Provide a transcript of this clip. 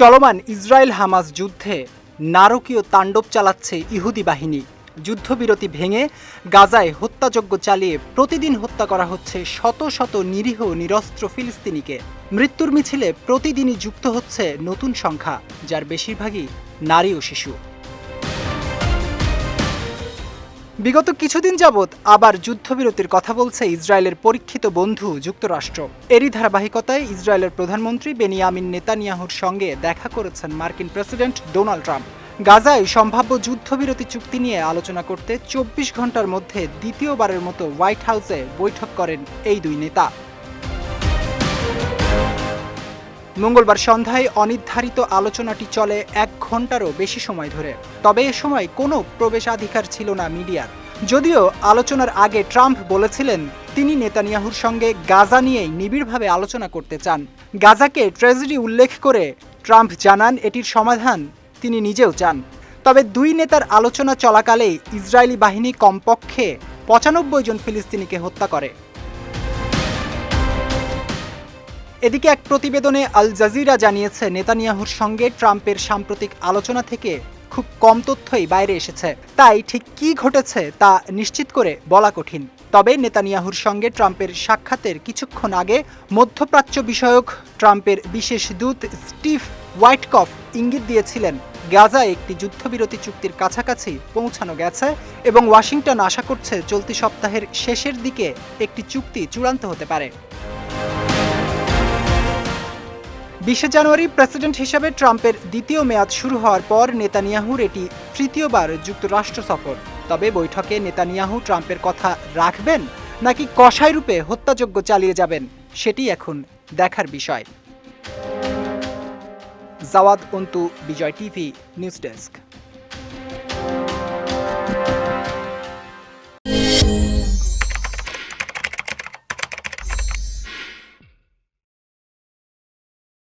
চলমান Israel Hamas যুদ্ধে নারকীয় তাণ্ডব চালাচ্ছে ইহুদি বাহিনী। যুদ্ধবিরতি ভেঙে গাজায় হত্যাযজ্ঞ চালিয়ে প্রতিদিন হত্যা করা হচ্ছে শত শত নিরীহ নিরস্ত্র ফিলিস্তিনিকে। মৃত্যুর মিছিলে প্রতিদিনই যুক্ত হচ্ছে নতুন সংখ্যা, যার বেশিরভাগই নারী ও শিশু। বিগত কিছুদিন যাবৎ আবার যুদ্ধবিরতির কথা বলছে ইসরায়েলের পরীক্ষিত বন্ধু যুক্তরাষ্ট্র। এরই ধারাবাহিকতায় ইসরায়েলের প্রধানমন্ত্রী বেনিয়ামিন নেতানিয়াহুর সঙ্গে দেখা করেছেন মার্কিন প্রেসিডেন্ট ডোনাল্ড ট্রাম্প। গাজায় সম্ভাব্য যুদ্ধবিরতি চুক্তি নিয়ে আলোচনা করতে চব্বিশ ঘণ্টার মধ্যে দ্বিতীয়বারের মতো হোয়াইট হাউসে বৈঠক করেন এই দুই নেতা। মঙ্গলবার সন্ধ্যায় অনির্ধারিত আলোচনাটি চলে এক ঘন্টারও বেশি সময় ধরে। তবে এ সময় কোনো প্রবেশাধিকার ছিল না মিডিয়ার। যদিও আলোচনার আগে ট্রাম্প বলেছিলেন, তিনি নেতানিয়াহুর সঙ্গে গাজা নিয়েই নিবিড়ভাবে আলোচনা করতে চান। গাজাকে ট্রেজেডি উল্লেখ করে ট্রাম্প জানান, এটির সমাধান তিনি নিজেও চান। তবে দুই নেতার আলোচনা চলাকালেই ইসরায়েলি বাহিনী কমপক্ষে পঁচানব্বই জন ফিলিস্তিনিকে হত্যা করে। এদিকে এক প্রতিবেদনে আল জাজিরা জানিয়েছে, নেতানিয়াহুর সঙ্গে ট্রাম্পের সাম্প্রতিক আলোচনা থেকে খুব কম তথ্যই বাইরে এসেছে। তাই ঠিক কি ঘটেছে তা নিশ্চিত করে বলা কঠিন। তবে নেতানিয়াহুর সঙ্গে ট্রাম্পের সাক্ষাতের কিছুক্ষণ আগে মধ্যপ্রাচ্য বিষয়ক ট্রাম্পের বিশেষ দূত স্টিভ হোয়াইটকফ ইঙ্গিত দিয়েছিলেন, গাজায় একটি যুদ্ধবিরতি চুক্তির কাছাকাছি পৌঁছানো গেছে এবং ওয়াশিংটন আশা করছে চলতি সপ্তাহের শেষের দিকে একটি চুক্তি চূড়ান্ত হতে পারে। বিশে জানুয়ারি প্রেসিডেন্ট হিসাবে ট্রাম্পের দ্বিতীয় মেয়াদ শুরু হওয়ার পর নেতানিয়াহুর এটি তৃতীয়বার যুক্তরাষ্ট্র সফর। তবে বৈঠকে নেতানিয়াহু ট্রাম্পের কথা রাখবেন নাকি কষাই রূপে হত্যাযজ্ঞ চালিয়ে যাবেন, সেটি এখন দেখার বিষয়। Jawad Antu, Bijoy TV, news desk.